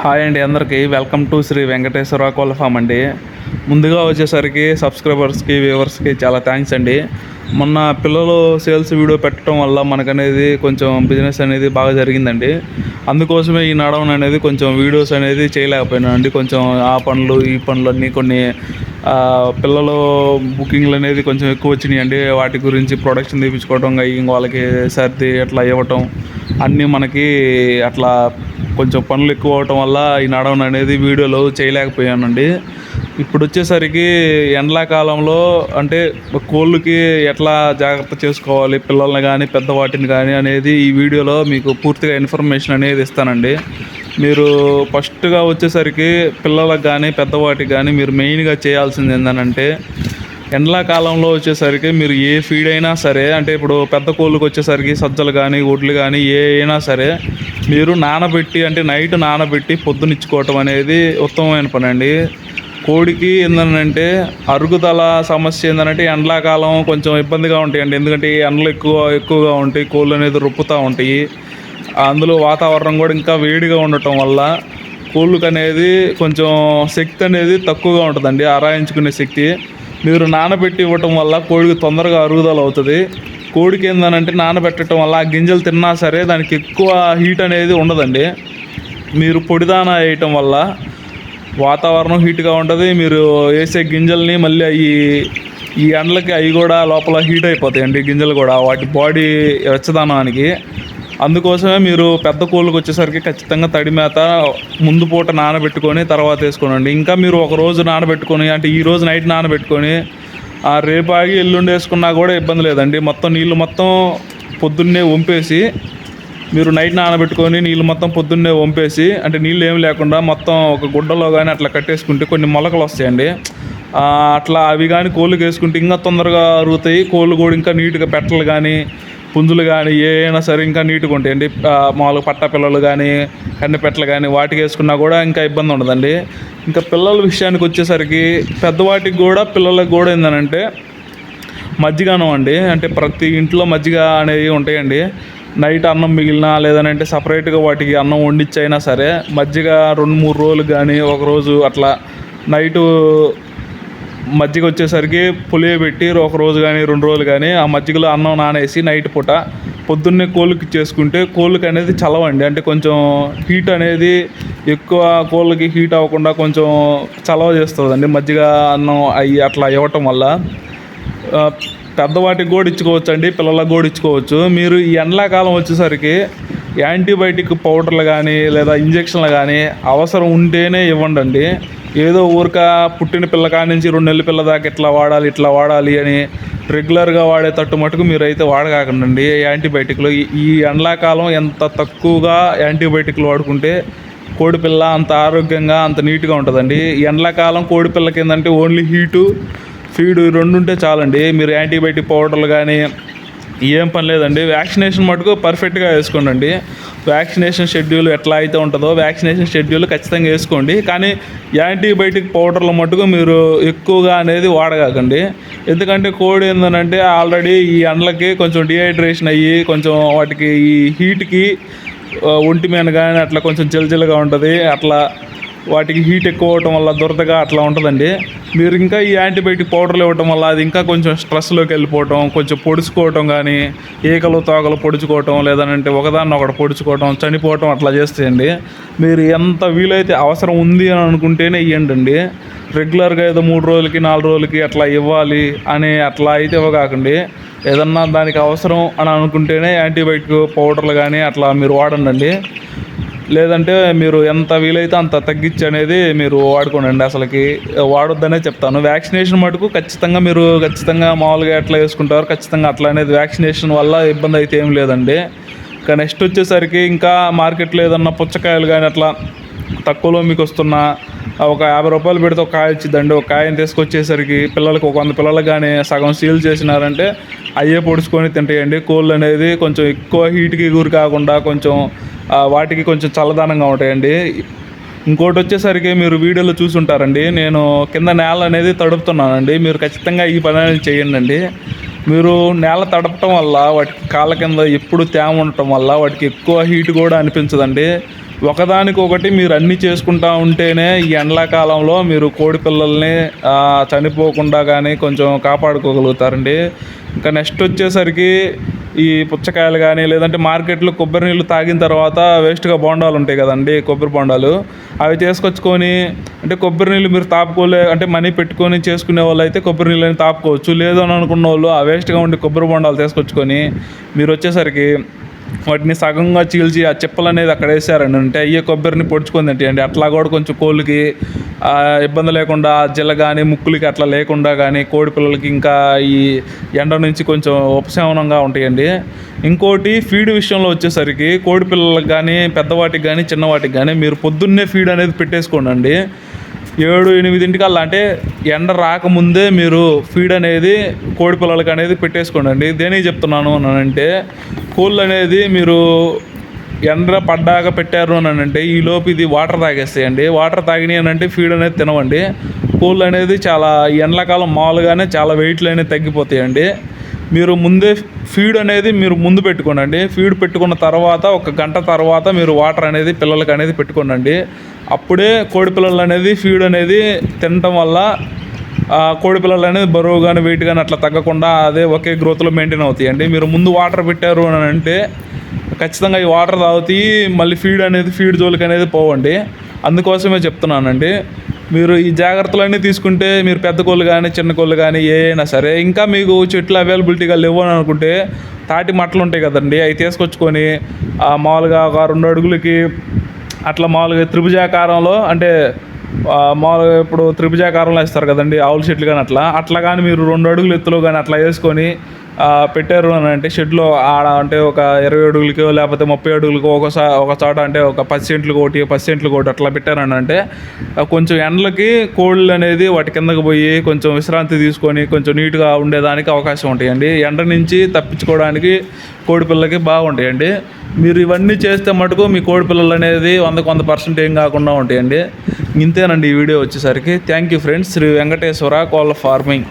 Hi అండి అందరికీ. Welcome to Shri Venkateswara కోళ్ళ ఫామ్ అండి. ముందుగా వచ్చేసరికి సబ్స్క్రైబర్స్కి వ్యూవర్స్కి చాలా థ్యాంక్స్ అండి. మొన్న పిల్లలు సేల్స్ వీడియో పెట్టడం వల్ల మనకనేది కొంచెం బిజినెస్ అనేది బాగా జరిగిందండి. అందుకోసమే ఈ నడవన అనేది కొంచెం వీడియోస్ అనేది చేయలేకపోయినానండి కొంచెం ఆ పనులు ఈ పనులు అన్నీ కొన్ని పిల్లలు బుకింగ్లు అనేది కొంచెం ఎక్కువ వచ్చినాయి అండి. వాటి గురించి ప్రొడక్షన్ తీపించుకోవడం ఇంక వాళ్ళకి సర్ది అట్లా ఇవ్వటం అన్నీ మనకి అట్లా కొంచెం పనులు ఎక్కువ అవటం వల్ల ఈ నడవను అనేది వీడియోలో చేయలేకపోయానండి. ఇప్పుడు వచ్చేసరికి ఎండాకాలంలో అంటే కోళ్ళకి ఎట్లా జాగ్రత్త చేసుకోవాలి పిల్లల్ని కానీ పెద్దవాటిని కానీ అనేది ఈ వీడియోలో మీకు పూర్తిగా ఇన్ఫర్మేషన్ అనేది ఇస్తానండి. మీరు ఫస్ట్గా వచ్చేసరికి పిల్లలకు కానీ పెద్దవాటికి కానీ మీరు మెయిన్గా చేయాల్సింది ఏంటంటే ఎండాకాలంలో వచ్చేసరికి మీరు ఏ ఫీడ్ అయినా సరే అంటే ఇప్పుడు పెద్ద కోళ్ళకి వచ్చేసరికి సజ్జలు కానీ ఒడ్లు కానీ ఏ అయినా సరే మీరు నానబెట్టి అంటే నైట్ నానబెట్టి పొద్దునిచ్చుకోవటం అనేది ఉత్తమమైన పని అండి కోడికి ఏంటంటే అరుగుదల సమస్య ఏంటంటే ఎండాకాలం కొంచెం ఇబ్బందిగా ఉంటాయండి. ఎందుకంటే ఎండలు ఎక్కువ ఎక్కువగా ఉంటాయి కోళ్ళు అనేది రుప్పుతూ ఉంటాయి. అందులో వాతావరణం కూడా ఇంకా వేడిగా ఉండటం వల్ల కోళ్ళకి అనేది కొంచెం శక్తి అనేది తక్కువగా ఉంటుందండి ఆరాయించుకునే శక్తి. మీరు నానబెట్టి ఇవ్వటం వల్ల కోడికి తొందరగా అరుగుదల అవుతుంది. కోడికి ఏందనంటే నానబెట్టడం వల్ల ఆ గింజలు తిన్నా సరే దానికి ఎక్కువ హీట్ అనేది ఉండదండి. మీరు పొడిదాన వేయటం వల్ల వాతావరణం హీట్గా ఉంటుంది. మీరు వేసే గింజల్ని మళ్ళీ అవి ఈ ఎండలకి అవి కూడా లోపల హీట్ అయిపోతాయండి గింజలు కూడా. వాటి బాడీ వెచ్చదనానికి అందుకోసమే మీరు పెద్ద కోళ్ళకి వచ్చేసరికి ఖచ్చితంగా తడి మేత ముందు పూట నానబెట్టుకొని తర్వాత వేసుకోనండి. ఇంకా మీరు ఒక రోజు నానబెట్టుకొని అంటే ఈ రోజు నైట్ నానబెట్టుకొని ఆ రేపు ఆగి ఎల్లుండి వేసుకున్నా కూడా ఇబ్బంది లేదండి. మొత్తం నీళ్ళు మొత్తం పొద్దున్నే వంపేసి మీరు నైట్ నానబెట్టుకొని నీళ్ళు మొత్తం పొద్దున్నే వంపేసి అంటే నీళ్ళు ఏమి లేకుండా మొత్తం ఒక గుడ్డలో కానీ అట్లా కట్టేసుకుంటే కొన్ని మొలకలు వస్తాయండి. అట్లా అవి కానీ కోళ్ళు వేసుకుంటే ఇంకా తొందరగా అరుగుతాయి. కోళ్ళు కూడా ఇంకా నీట్గా పెట్టలు కానీ పుంజులు కానీ ఏమైనా సరే ఇంకా నీట్గా ఉంటాయండి మామూలుగా పట్ట పిల్లలు కానీ కన్నెపెట్టలు కానీ వాటికి వేసుకున్నా కూడా ఇంకా ఇబ్బంది ఉండదండి. ఇంకా పిల్లల విషయానికి వచ్చేసరికి పెద్దవాటికి కూడా పిల్లలకు కూడా ఏంటంటే మజ్జిగనం అండి. అంటే ప్రతి ఇంట్లో మజ్జిగ అనేవి ఉంటాయండి. నైట్ అన్నం మిగిలినా లేదనంటే సపరేట్గా వాటికి అన్నం వండిచ్చైనా సరే మజ్జిగ రెండు మూడు రోజులు కానీ ఒక రోజు అట్లా నైటు మజ్జిగ వచ్చేసరికి పులియబెట్టి ఒక రోజు కానీ రెండు రోజులు కానీ ఆ మజ్జిగలో అన్నం నానేసి నైట్ పూట పొద్దున్నే కోళ్ళకి చేసుకుంటే కోళ్ళకి అనేది చలవండి. అంటే కొంచెం హీట్ అనేది ఎక్కువ కోళ్ళకి హీట్ అవ్వకుండా కొంచెం చలవ చేస్తుందండి. మజ్జిగ అన్నం అవి అట్లా ఇవ్వటం వల్ల పెద్దవాటికి కూడా ఇచ్చుకోవచ్చు అండి పిల్లలకు కూడా ఇచ్చుకోవచ్చు మీరు ఈ ఎండాకాలం వచ్చేసరికి యాంటీబయాటిక్ పౌడర్లు కానీ లేదా ఇంజక్షన్లు కానీ అవసరం ఉంటేనే ఇవ్వండి అండి ఏదో ఊరిక పుట్టిన పిల్ల కాడి నుంచి రెండు నెలల పిల్ల దాకా ఇట్లా వాడాలి ఇట్లా వాడాలి అని రెగ్యులర్గా వాడేటట్టు మటుకు మీరైతే అయితే వాడకాకండి యాంటీబయాటిక్లు. ఈ- ఎండాకాలం ఎంత తక్కువగా యాంటీబయాటిక్లు వాడుకుంటే కోడి పిల్ల అంత ఆరోగ్యంగా అంత నీట్గా ఉంటుందండి. ఈ ఎండాకాలం కోడి పిల్లకి ఏంటంటే ఓన్లీ హీటు ఫీడ్ ఈ రెండు ఉంటే చాలండి. మీరు యాంటీబయాటిక్ పౌడర్లు కానీ ఏం పని లేదండి. వ్యాక్సినేషన్ మటుకు పర్ఫెక్ట్గా వేసుకోండి వ్యాక్సినేషన్ షెడ్యూల్ ఎట్లా అయితే ఉంటుందో వ్యాక్సినేషన్ షెడ్యూల్ ఖచ్చితంగా వేసుకోండి. కానీ యాంటీబయాటిక్ పౌడర్లు మటుకు మీరు ఎక్కువగా అనేది వాడగాకండి. ఎందుకంటే కోడి ఏంటంటే ఆల్రెడీ ఈ ఎండలకి కొంచెం డిహైడ్రేషన్ అయ్యి కొంచెం వాటికి ఈ హీట్కి ఒంటి మీద కానీ అట్లా కొంచెం చిలచిలగా ఉంటుంది. అట్లా వాటికి హీట్ ఎక్కువ అవటం వల్ల దురదగా అట్లా ఉంటుందండి. మీరు ఇంకా ఈ యాంటీబయాటిక్ పౌడర్లు ఇవ్వటం వల్ల అది ఇంకా కొంచెం స్ట్రెస్లోకి వెళ్ళిపోవటం కొంచెం పొడుచుకోవటం కానీ ఈకలు తోకలు పొడుచుకోవటం లేదంటే ఒకదాన్ని ఒకటి పొడుచుకోవటం చనిపోవటం అట్లా చేస్తాయండి. మీరు ఎంత వీలైతే అవసరం ఉంది అని అనుకుంటేనే ఇవ్వండి రెగ్యులర్గా ఏదో మూడు రోజులకి నాలుగు రోజులకి అట్లా ఇవ్వాలి అని అట్లా అయితే ఇవ్వకాకండి ఏదన్నా దానికి అవసరం అని అనుకుంటేనే యాంటీబయాటిక్ పౌడర్లు కానీ అట్లా మీరు వాడండి లేదంటే మీరు ఎంత వీలైతే అంత తగ్గించి అనేది మీరు వాడుకోండి అసలుకి. వాడొద్దనే చెప్తాను. వ్యాక్సినేషన్ మటుకు ఖచ్చితంగా మీరు ఖచ్చితంగా మామూలుగా ఎట్లా వేసుకుంటారు ఖచ్చితంగా అట్లా అనేది వ్యాక్సినేషన్ వల్ల ఇబ్బంది అయితే ఏం లేదండి. ఇంకా నెక్స్ట్ వచ్చేసరికి ఇంకా మార్కెట్లో ఏదన్నా పుచ్చకాయలు కానీ అట్లా తక్కువలో మీకు వస్తున్న ఒక యాభై రూపాయలు పెడితే ఒక కాయ వచ్చిందండి ఒక కాయని తీసుకొచ్చేసరికి పిల్లలకు ఒక వంద పిల్లలకు కానీ సగం సీల్ చేసినారంటే అయ్యే పొడుచుకొని తింటాయండి. కోళ్ళు అనేది కొంచెం ఎక్కువ హీట్కి గురి కాకుండా కొంచెం వాటికి కొంచెం చల్లదనంగా ఉంటాయండి. ఇంకోటి వచ్చేసరికి మీరు వీడియోలో చూసుంటారండి. నేను కింద నేల అనేది తడుపుతున్నానండి. మీరు ఖచ్చితంగా ఈ పని అనేది చేయండి అండి మీరు నేల తడపటం వల్ల వాటికి కాళ్ళ కింద ఎప్పుడు తేమ ఉండటం వల్ల వాటికి ఎక్కువ హీట్ కూడా అనిపించదండి. ఒకదానికొకటి మీరు అన్నీ చేసుకుంటా ఉంటేనే ఈ ఎండాకాలంలో మీరు కోడి పిల్లల్ని చనిపోకుండా కానీ కొంచెం కాపాడుకోగలుగుతారండి. ఇంకా నెక్స్ట్ వచ్చేసరికి ఈ పుచ్చకాయలు కానీ లేదంటే మార్కెట్లో కొబ్బరి నీళ్ళు తాగిన తర్వాత వేస్ట్గా బోండాలు ఉంటాయి కదండి కొబ్బరి బోండాలు. అవి చేసుకొచ్చుకొని అంటే కొబ్బరి నీళ్ళు మీరు తాపుకోలే అంటే మనీ పెట్టుకొని చేసుకునే వాళ్ళు అయితే కొబ్బరి నీళ్ళని తాపుకోవచ్చు. లేదు అని అనుకున్న వాళ్ళు ఆ వేస్ట్గా ఉండే కొబ్బరి బొండాలు తీసుకొచ్చుకొని మీరు వచ్చేసరికి వాటిని సగంగా చీల్చి ఆ చిప్పలు అనేది అక్కడ వేసారండి. అంటే అయ్యే కొబ్బరిని పొడుచుకొని తింటాయండి. అట్లా కూడా కొంచెం కోళ్ళకి ఇబ్బంది లేకుండా జిల్ల కానీ ముక్కులకి అట్లా లేకుండా కానీ కోడి పిల్లలకి ఇంకా ఈ ఎండ నుంచి కొంచెం ఉపశమనంగా ఉంటాయండి. ఇంకోటి ఫీడ్ విషయంలో వచ్చేసరికి కోడి పిల్లలకు కానీ పెద్దవాటికి కానీ చిన్నవాటికి కానీ మీరు పొద్దున్నే ఫీడ్ అనేది పెట్టేసుకోండి ఏడు ఎనిమిదింటికల్లా అంటే ఎండ రాకముందే మీరు ఫీడ్ అనేది కోడి పిల్లలకి అనేది పెట్టేసుకోండి దేనికి చెప్తున్నాను అని అంటే కోళ్ళు అనేది మీరు ఎండ పడ్డాక పెట్టారు అని అంటే ఈలోపు ఇది వాటర్ తాగేస్తాయండి వాటర్ తాగినాయి అని అంటే ఫీడ్ అనేది తినవండి. కోళ్ళు అనేది చాలా ఈ ఎండాకాలం మామూలుగానే చాలా వెయిట్లు అనేది తగ్గిపోతాయండి. మీరు ముందే ఫీడ్ అనేది మీరు ముందు పెట్టుకోనండి. ఫీడ్ పెట్టుకున్న తర్వాత ఒక గంట తర్వాత మీరు వాటర్ అనేది పిల్లలకి అనేది పెట్టుకోనండి. అప్పుడే కోడి పిల్లలు అనేది ఫీడ్ అనేది తినటం వల్ల కోడిపిల్లలు కోడి పిల్లలు అనేది బరువు కానీ వెయిట్ కానీ అట్లా తగ్గకుండా అదే ఒకే గ్రోత్లో మెయింటైన్ అవుతాయండి. మీరు ముందు వాటర్ పెట్టారు అని అంటే ఖచ్చితంగా ఈ వాటర్ తాగుతాయి మళ్ళీ ఫీడ్ అనేది ఫీడ్ జోలికి అనేది పోవండి. అందుకోసమే చెప్తున్నానండి. మీరు ఈ జాగ్రత్తలన్నీ తీసుకుంటే మీరు పెద్ద కోళ్ళు కానీ చిన్న కోళ్ళు కానీ ఏ అయినా సరే ఇంకా మీకు చెట్లు అవైలబిలిటీగా లేవు అని అనుకుంటే తాటి మట్టలు ఉంటాయి కదండి అవి తీసుకొచ్చుకొని మామూలుగా ఒక రెండు అడుగులకి అట్లా మామూలుగా త్రిభుజాకారంలో అంటే మామూలుగా ఇప్పుడు త్రిభుజాకారంలో వేస్తారు కదండి ఆవుల చెట్లు కానీ అట్లా అట్లా కానీ మీరు రెండు అడుగులు ఎత్తులో కానీ అట్లా వేసుకొని పెట్టారు అని అంటే షెడ్లో ఆడ అంటే ఒక ఇరవై అడుగులకో లేకపోతే ముప్పై అడుగులకో ఒకసారి ఒక చోట అంటే ఒక పది సెంట్లు ఒకటి పది సెంట్లు ఒకటి అట్లా పెట్టారని అంటే కొంచెం ఎండలకి కోళ్ళు అనేది వాటి కిందకి పోయి కొంచెం విశ్రాంతి తీసుకొని కొంచెం నీట్గా ఉండేదానికి అవకాశం ఉంటాయండి. ఎండ నుంచి తప్పించుకోవడానికి కోడి పిల్లలకి బాగుంటాయండి. మీరు ఇవన్నీ చేస్తే మటుకు మీ కోడి పిల్లలు అనేది వందకు వంద పర్సెంట్ ఏం కాకుండా ఉంటాయండి. ఇంతేనండి ఈ వీడియో వచ్చేసరికి. Thank you friends. Shri Venkateswara కోళ్ళ ఫార్మింగ్.